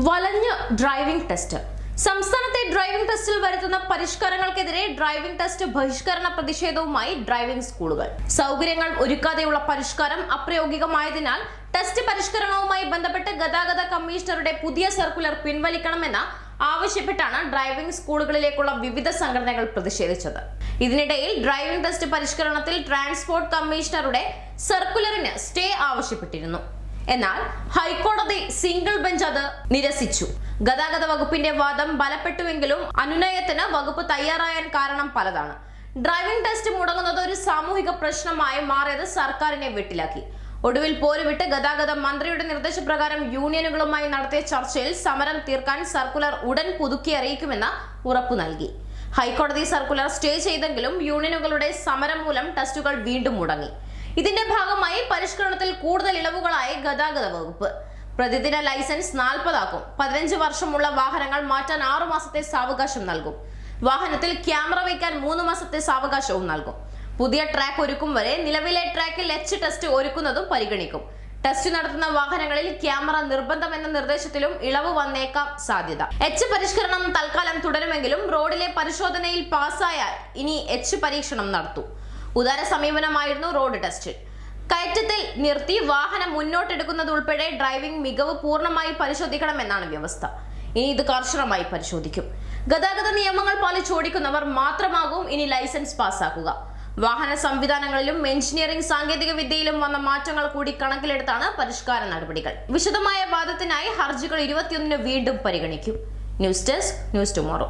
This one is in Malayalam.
വലഞ്ഞ് ഡ്രൈവിംഗ് ടെസ്റ്റ് സംസ്ഥാനത്തെ ഡ്രൈവിംഗ് ടെസ്റ്റിൽ വരുത്തുന്ന പരിഷ്കാരങ്ങൾക്കെതിരെ ഡ്രൈവിംഗ് ടെസ്റ്റ് ബഹിഷ്കരണ പ്രതിഷേധവുമായി ഡ്രൈവിംഗ് സ്കൂളുകൾ. സൗകര്യങ്ങൾ ഒരുക്കാതെയുള്ള പരിഷ്കാരം അപ്രയോഗികമായതിനാൽ ടെസ്റ്റ് പരിഷ്കരണവുമായി ബന്ധപ്പെട്ട് ഗതാഗത കമ്മീഷണറുടെ പുതിയ സർക്കുലർ പിൻവലിക്കണമെന്ന ആവശ്യപ്പെട്ടാണ് ഡ്രൈവിംഗ് സ്കൂളുകളിലേക്കുള്ള വിവിധ സംഘടനകൾ പ്രതിഷേധിച്ചത്. ഇതിനിടയിൽ ഡ്രൈവിംഗ് ടെസ്റ്റ് പരിഷ്കരണത്തിൽ ട്രാൻസ്പോർട്ട് കമ്മീഷണറുടെ സർക്കുലറിന് സ്റ്റേ ആവശ്യപ്പെട്ടിരുന്നു. എന്നാൽ ഹൈക്കോടതി സിംഗിൾ ബെഞ്ച് അത് നിരസിച്ചു. ഗതാഗത വകുപ്പിന്റെ വാദം ബലപ്പെട്ടുവെങ്കിലും അനുനയത്തിന് വകുപ്പ് തയ്യാറായാൻ കാരണം പലതാണ്. ഡ്രൈവിംഗ് ടെസ്റ്റ് മുടങ്ങുന്നത് ഒരു സാമൂഹിക പ്രശ്നമായി മാറിയത് സർക്കാരിനെ വെട്ടിലാക്കി. ഒടുവിൽ പോരുവിട്ട് ഗതാഗത മന്ത്രിയുടെ നിർദ്ദേശപ്രകാരം യൂണിയനുകളുമായി നടത്തിയ ചർച്ചയിൽ സമരം തീർക്കാൻ സർക്കുലർ ഉടൻ പുതുക്കി അറിയിക്കുമെന്ന് ഉറപ്പു നൽകി. ഹൈക്കോടതി സർക്കുലർ സ്റ്റേ ചെയ്തെങ്കിലും യൂണിയനുകളുടെ സമരം മൂലം ടെസ്റ്റുകൾ വീണ്ടും മുടങ്ങി. ഇതിന്റെ ഭാഗമായി പരിഷ്കരണത്തിൽ കൂടുതൽ ഇളവുകളായി ഗതാഗത വകുപ്പ്. പ്രതിദിന ലൈസൻസ് നാൽപ്പതാക്കും. പതിനഞ്ച് വർഷമുള്ള വാഹനങ്ങൾ മാറ്റാൻ ആറു മാസത്തെ സാവകാശം നൽകും. വാഹനത്തിൽ ക്യാമറ വയ്ക്കാൻ മൂന്ന് മാസത്തെ സാവകാശവും നൽകും. പുതിയ ട്രാക്ക് ഒരുക്കും വരെ നിലവിലെ ട്രാക്കിൽ എച്ച് ടെസ്റ്റ് ഒരുക്കുന്നതും പരിഗണിക്കും. ടെസ്റ്റ് നടത്തുന്ന വാഹനങ്ങളിൽ ക്യാമറ നിർബന്ധമെന്ന നിർദ്ദേശത്തിലും ഇളവ് വന്നേക്കാം സാധ്യത. എച്ച് പരിഷ്കരണം തൽക്കാലം തുടരുമെങ്കിലും റോഡിലെ പരിശോധനയിൽ പാസ്സായാൽ ഇനി എച്ച് പരീക്ഷണം നടത്തും. ഉദാര സമീപനമായിരുന്നു റോഡ് ടെസ്റ്റ്. കയറ്റത്തിൽ നിർത്തി വാഹനം മുന്നോട്ടെടുക്കുന്നത് ഉൾപ്പെടെ ഡ്രൈവിംഗ് മികവ് പൂർണമായി പരിശോധിക്കണമെന്നാണ് വ്യവസ്ഥ. ഇനി ഇത് കർശനമായി പരിശോധിക്കും. ഗതാഗത നിയമങ്ങൾ പാലിച്ചോടിക്കുന്നവർ മാത്രമാകും ഇനി ലൈസൻസ് പാസ്സാക്കുക. വാഹന സംവിധാനങ്ങളിലും എഞ്ചിനീയറിംഗ് സാങ്കേതിക വിദ്യയിലും വന്ന മാറ്റങ്ങൾ കൂടി കണക്കിലെടുത്താണ് പരിഷ്കാര നടപടികൾ. വിശദമായ വാദത്തിനായി ഹർജികൾ ഇരുപത്തിയൊന്നിന് വീണ്ടും പരിഗണിക്കും. News desk news tomorrow.